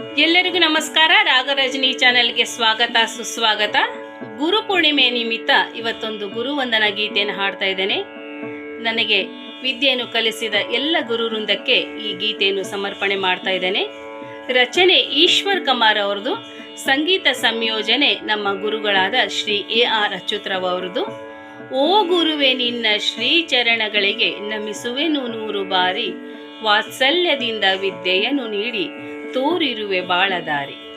ಎಲ್ಲರಿಗೂ ನಮಸ್ಕಾರ. ರಾಗರಜನಿ ಚಾನೆಲ್ಗೆ ಸ್ವಾಗತ, ಸುಸ್ವಾಗತ. ಗುರು ಪೂರ್ಣಿಮೆ ನಿಮಿತ್ತ ಇವತ್ತೊಂದು ಗುರುವಂದನ ಗೀತೆಯನ್ನು ಹಾಡ್ತಾ ಇದ್ದೇನೆ. ನನಗೆ ವಿದ್ಯೆಯನ್ನು ಕಲಿಸಿದ ಎಲ್ಲ ಗುರು ವೃಂದಕ್ಕೆ ಈ ಗೀತೆಯನ್ನು ಸಮರ್ಪಣೆ ಮಾಡ್ತಾ ಇದ್ದೇನೆ. ರಚನೆ ಈಶ್ವರ್ ಕಮಾರ್ ಅವ್ರದ್ದು, ಸಂಗೀತ ಸಂಯೋಜನೆ ನಮ್ಮ ಗುರುಗಳಾದ ಶ್ರೀ ಎ ಆರ್ ಅಚ್ಯುತರಾವ್ ಅವರದು ಓ ಗುರುವೆ, ನಿನ್ನ ಶ್ರೀ ಚರಣಗಳಿಗೆ ನಮಿಸುವೆನು ನೂರು ಬಾರಿ. ವಾತ್ಸಲ್ಯದಿಂದ ವಿದ್ಯೆಯನ್ನು ನೀಡಿ ತೋರಿರುವೆ ಬಾಳದಾರಿ.